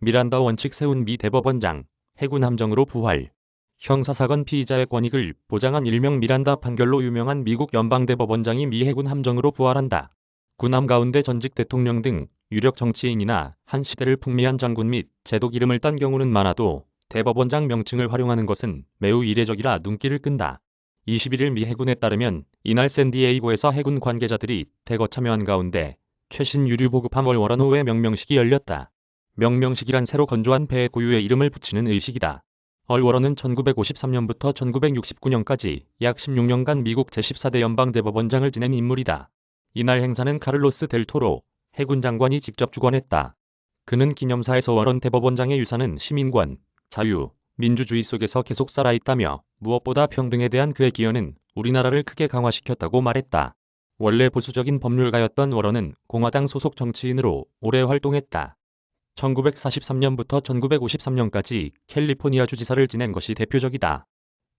미란다 원칙 세운 미 대법원장, 해군 함정으로 부활. 형사사건 피의자의 권익을 보장한 일명 미란다 판결로 유명한 미국 연방대법원장이 미 해군 함정으로 부활한다. 군함 가운데 전직 대통령 등 유력 정치인이나 한 시대를 풍미한 장군 및 제독 이름을 딴 경우는 많아도 대법원장 명칭을 활용하는 것은 매우 이례적이라 눈길을 끈다. 21일 미 해군에 따르면 이날 샌디에이고에서 해군 관계자들이 대거 참여한 가운데 최신 유류 보급함 월워런호의 명명식이 열렸다. 명명식이란 새로 건조한 배의 고유의 이름을 붙이는 의식이다. 얼워런은 1953년부터 1969년까지 약 16년간 미국 제14대 연방대법원장을 지낸 인물이다. 이날 행사는 카를로스 델 토로 해군 장관이 직접 주관했다. 그는 기념사에서 워런 대법원장의 유산은 시민권, 자유, 민주주의 속에서 계속 살아있다며 무엇보다 평등에 대한 그의 기여는 우리나라를 크게 강화시켰다고 말했다. 원래 보수적인 법률가였던 워런은 공화당 소속 정치인으로 오래 활동했다. 1943년부터 1953년까지 캘리포니아 주지사를 지낸 것이 대표적이다.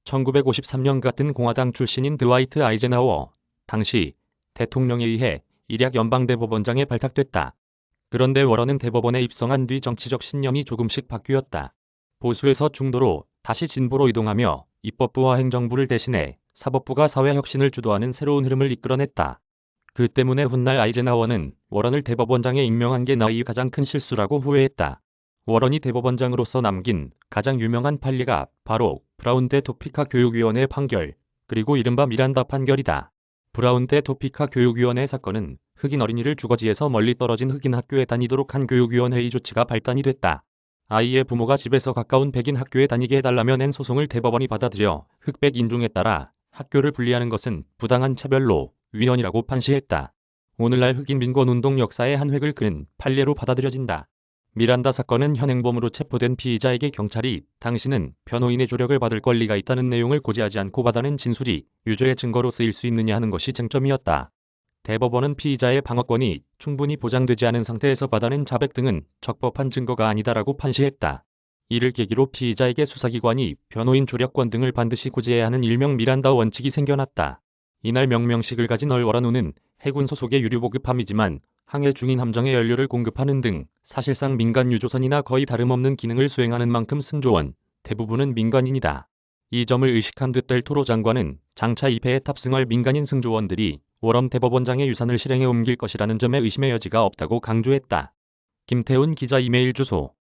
1953년 같은 공화당 출신인 드와이트 아이젠하워, 당시 대통령에 의해 일약 연방대법원장에 발탁됐다. 그런데 워런은 대법원에 입성한 뒤 정치적 신념이 조금씩 바뀌었다. 보수에서 중도로 다시 진보로 이동하며 입법부와 행정부를 대신해 사법부가 사회혁신을 주도하는 새로운 흐름을 이끌어냈다. 그 때문에 훗날 아이젠하워는 워런을 대법원장에 임명한 게 나의 가장 큰 실수라고 후회했다. 워런이 대법원장으로서 남긴 가장 유명한 판례가 바로 브라운 대 토피카 교육위원회 판결, 그리고 이른바 미란다 판결이다. 브라운 대 토피카 교육위원회 사건은 흑인 어린이를 주거지에서 멀리 떨어진 흑인 학교에 다니도록 한 교육위원회의 조치가 발단이 됐다. 아이의 부모가 집에서 가까운 백인 학교에 다니게 해달라며 낸 소송을 대법원이 받아들여 흑백 인종에 따라 학교를 분리하는 것은 부당한 차별로 위헌이라고 판시했다. 오늘날 흑인 민권운동 역사의 한 획을 그은 판례로 받아들여진다. 미란다 사건은 현행범으로 체포된 피의자에게 경찰이 당신은 변호인의 조력을 받을 권리가 있다는 내용을 고지하지 않고 받아낸 진술이 유죄의 증거로 쓰일 수 있느냐 하는 것이 쟁점이었다. 대법원은 피의자의 방어권이 충분히 보장되지 않은 상태에서 받아낸 자백 등은 적법한 증거가 아니다라고 판시했다. 이를 계기로 피의자에게 수사기관이 변호인 조력권 등을 반드시 고지해야 하는 일명 미란다 원칙이 생겨났다. 이날 명명식을 가진 얼워라누는 해군 소속의 유류 보급함이지만 항해 중인 함정에 연료를 공급하는 등 사실상 민간 유조선이나 거의 다름없는 기능을 수행하는 만큼 승조원, 대부분은 민간인이다. 이 점을 의식한 듯 델 토로 장관은 장차 이 배에 탑승할 민간인 승조원들이 워럼 대법원장의 유산을 실행에 옮길 것이라는 점에 의심의 여지가 없다고 강조했다. 김태훈 기자 이메일 주소